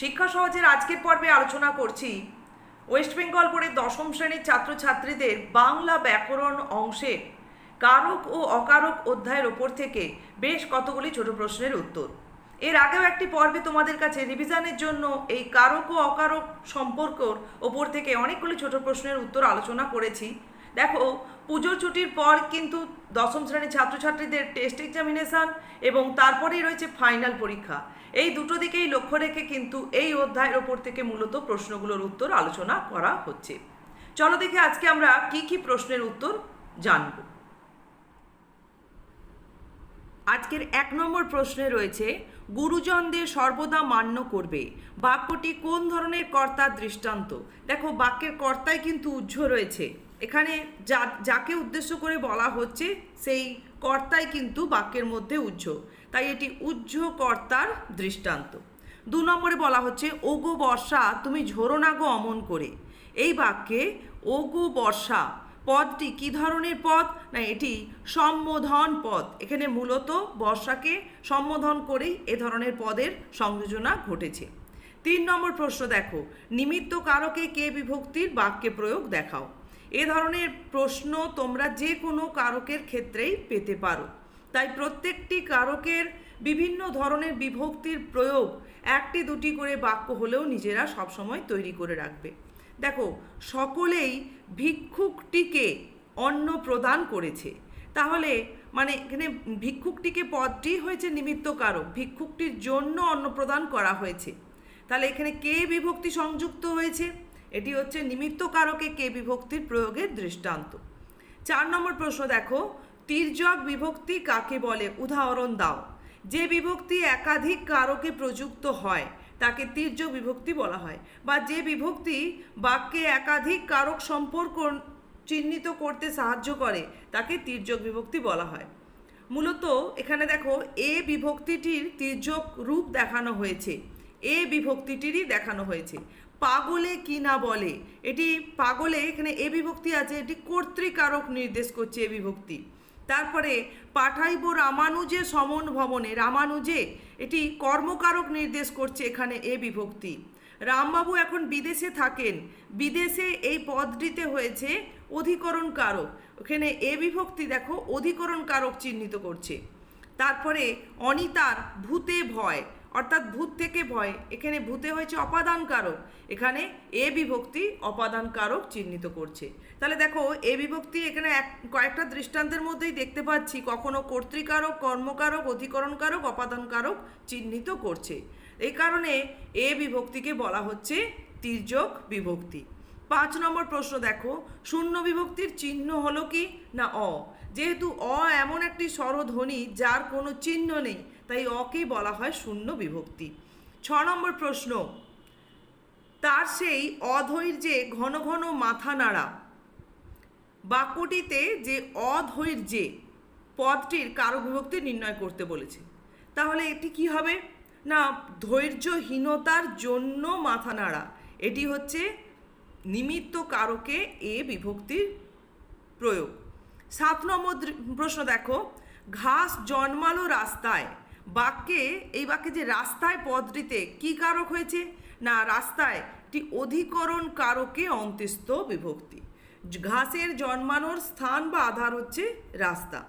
শিক্ষা সহজের আজকের পর্বে আলোচনা করছি। ওয়েস্ট বেঙ্গল বোর্ডের দশম শ্রেণির ছাত্রছাত্রীদের বাংলা ব্যাকরণ অংশে কারক ও অকারক অধ্যায়ের ওপর থেকে বেশ কতগুলি ছোট প্রশ্নের উত্তর। এর আগেও একটি পর্বে তোমাদের কাছে রিভিশনের জন্য এই কারক ও অকারক সম্পর্কর ওপর থেকে অনেকগুলি ছোট প্রশ্নের উত্তর আলোচনা করেছি। দেখো, পুজোর ছুটির পর কিন্তু দশম শ্রেণির ছাত্রছাত্রীদের টেস্ট এক্সামিনেশন এবং তারপরেই রয়েছে ফাইনাল পরীক্ষা। এই দুটো দিকেই লক্ষ্য রেখে কিন্তু এই অধ্যায়ের ওপর থেকে মূলত প্রশ্নগুলোর উত্তর আলোচনা করা হচ্ছে। চলো দেখে আজকে আমরা কি কি প্রশ্নের উত্তর জানব। আজকের এক নম্বর প্রশ্নে রয়েছে, গুরুজনদের সর্বদা মান্য করবে। বাক্যটি কোন ধরনের কর্তার দৃষ্টান্ত? দেখো, বাক্যের কর্তায় কিন্তু উজ্জ্ব রয়েছে। এখানে যা, যাকে উদ্দেশ্য করে বলা হচ্ছে সেই কর্তাই কিন্তু বাক্যের মধ্যে উজ্জ্ব তাই এটি উজ্জ্ব কর্তার দৃষ্টান্ত। দু নম্বরে বলা হচ্ছে, ওগো বর্ষা, তুমি ঝোরো গো অমন করে। এই বাক্যে, ওগো বর্ষা, পদটি কি ধরনের পদ? না, এটি সম্বোধন পদ। এখানে মূলত বর্ষাকে সম্বোধন করেই এ ধরনের পদের সংযোজনা ঘটেছে। তিন নম্বর প্রশ্ন দেখো, নিমিত্ত কারকে কে বিভক্তির বাক্যে প্রয়োগ দেখাও? এ ধরনের প্রশ্ন তোমরা যে কোনো কারকের ক্ষেত্রেই পেতে পারো। তাই প্রত্যেকটি কারকের বিভিন্ন ধরনের বিভক্তির প্রয়োগ একটি দুটি করে বাক্য হলেও নিজেরা সবসময় তৈরি করে রাখবে। দেখো, সকলেই ভিক্ষুকটিকে অন্ন প্রদান করেছে। তাহলে মানে এখানে ভিক্ষুকটিকে পদটি হয়েছে নিমিত্ত কারক। ভিক্ষুকটির জন্য অন্ন প্রদান করা হয়েছে। তাহলে এখানে কে বিভক্তি সংযুক্ত হয়েছে? এটি হচ্ছে নিমিত্ত কারকে কে বিভক্তির প্রয়োগের দৃষ্টান্ত। চার নম্বর প্রশ্ন দেখো, তির্যক বিভক্তি কাকে বলে? উদাহরণ দাও। যে বিভক্তি একাধিক কারকে প্রযুক্ত হয়, তাকে তির্যক বিভক্তি বলা হয়। বা যে বিভক্তি বাক্যে একাধিক কারক সম্পর্ক চিহ্নিত করতে সাহায্য করে, তাকে তির্যক বিভক্তি বলা হয়। মূলত এখানে দেখো, এ বিভক্তিটির তির্যক রূপ দেখানো হয়েছে। এ বিভক্তিটিরই দেখানো হয়েছে। পাগলে কি না বলে? এটি পাগলে এখানে এ বিভক্তি আছে, এটি কর্তৃকারক নির্দেশ করছে এ বিভক্তি। তারপরে, পাঠাইব রামানুজে সমন ভবনে। রামানুজে, এটি কর্মকারক নির্দেশ করছে এখানে এ বিভক্তি। রামবাবু এখন বিদেশে থাকেন। বিদেশে এই পদটিতে হয়েছে অধিকরণ কারক ওখানে এ বিভক্তি দেখো অধিকরণ কারক চিহ্নিত করছে। তারপরে, অনিতার ভূতে ভয়। অর্থাৎ ভূত থেকে ভয়। এখানে ভূতে হয়েছে অপাদান কারক এখানে এ বিভক্তি অপাদান কারক চিহ্নিত করছে। তাহলে দেখো, এ বিভক্তি এখানে এক, কয়েকটা দৃষ্টান্তের মধ্যেই দেখতে পাচ্ছি। কখনো কর্তৃকারক, কর্মকারক অধিকরণ কারক অপাদান কারক চিহ্নিত করছে। এই কারণে এ বিভক্তিকে বলা হচ্ছে তির্যক বিভক্তি। পাঁচ নম্বর প্রশ্ন দেখো, শূন্য বিভক্তির চিহ্ন হলো কি না অ? যেহেতু অ এমন একটি স্বরধ্বনি যার কোনো চিহ্ন নেই তাই অকে বলা হয় শূন্য বিভক্তি। ছ নম্বর প্রশ্ন। তার সেই অধৈর্যে ঘন ঘন মাথা নাড়া। বাক্যটিতে যে অধৈর্যে পদটির কারক বিভক্তি নির্ণয় করতে বলেছে। তাহলে এটি কি হবে? না, ধৈর্যহীনতার জন্য মাথা নাড়া। এটি হচ্ছে নিমিত্ত কারকে এ বিভক্তির প্রয়োগ। সাত নম্বর প্রশ্ন দেখো। ঘাস জন্মালো রাস্তায়। বাক্যে, এই বাক্যে যে রাস্তায় পদটিতে কি কারক হয়েছে? না, রাস্তায় একটি অধিকরণ কারকে অন্ত্যস্ত বিভক্তি। ঘাসের জন্মানোর স্থান বা আধার হচ্ছে রাস্তা।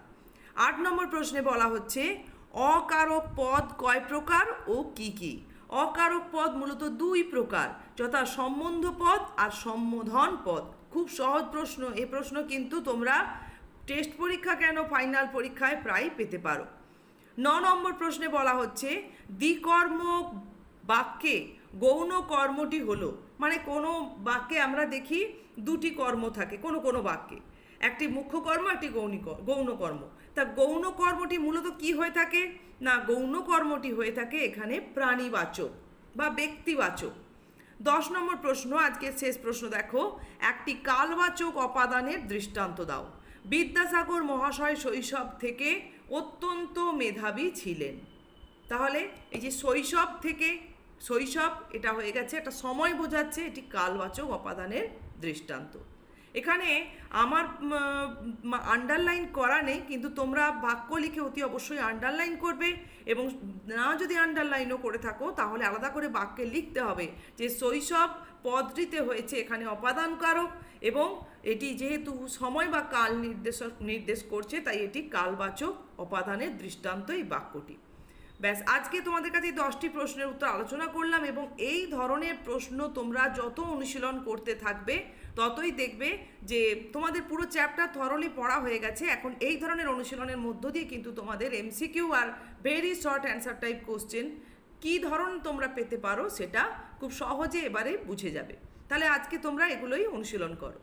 আট নম্বর প্রশ্নে বলা হচ্ছে, অকারক পদ কয় প্রকার ও কি কি? অকারক পদ মূলত দুই প্রকার, যথা সম্বন্ধ পদ আর সম্বোধন পদ। খুব সহজ প্রশ্ন, এ প্রশ্ন কিন্তু তোমরা টেস্ট পরীক্ষা কেন, ফাইনাল পরীক্ষায় প্রায় পেতে পারো। ন নম্বর প্রশ্নে বলা হচ্ছে দ্বিকর্ম বাক্যে গৌণ কর্মটি হলো। মানে কোনো বাক্যে আমরা দেখি দুটি কর্ম থাকে, কোনো কোনো বাক্যে। একটি মুখ্য কর্ম, একটি গৌণী গৌণ কর্ম। তা গৌণ কর্মটি মূলত কি হয়ে থাকে? না, গৌণ কর্মটি হয়ে থাকে এখানে প্রাণীবাচক বা ব্যক্তিবাচক। দশ নম্বর প্রশ্ন, আজকের শেষ প্রশ্ন দেখো। একটি কালবাচক অপাদানের দৃষ্টান্ত দাও। বিদ্যাসাগর মহাশয় শৈশব থেকে অত্যন্ত মেধাবী ছিলেন। তাহলে এই যে শৈশব থেকে, শৈশব এটা হয়ে গেছে, একটা সময় বোঝাচ্ছে, এটি কালবাচক অপাদানের দৃষ্টান্ত। এখানে আমার আন্ডারলাইন করা নেই, কিন্তু তোমরা বাক্য লিখে অতি অবশ্যই আন্ডারলাইন করবে এবং না যদি আন্ডারলাইনও করে থাকো, তাহলে আলাদা করে বাক্যে লিখতে হবে যে শৈশব পদটিতে হয়েছে এখানে অপাদান কারক এবং এটি যেহেতু সময় বা কাল নির্দেশ নির্দেশ করছে, তাই এটি কালবাচক অপাদানের দৃষ্টান্ত এই বাক্যটি। ব্যাস, আজকে তোমাদের কাছে দশটি প্রশ্নের উত্তর আলোচনা করলাম এবং এই ধরনের প্রশ্ন তোমরা যত অনুশীলন করতে থাকবে, ততই দেখবে যে তোমাদের পুরো চ্যাপ্টার থরলি পড়া হয়ে গেছে। এখন এই ধরনের অনুশীলনের মধ্য দিয়ে কিন্তু তোমাদের এমসিকিউ আর very short answer type question কী ধরন তোমরা পেতে পারো সেটা খুব সহজে এবারে বুঝে যাবে। তাহলে আজকে তোমরা এগুলোই অনুশীলন করো।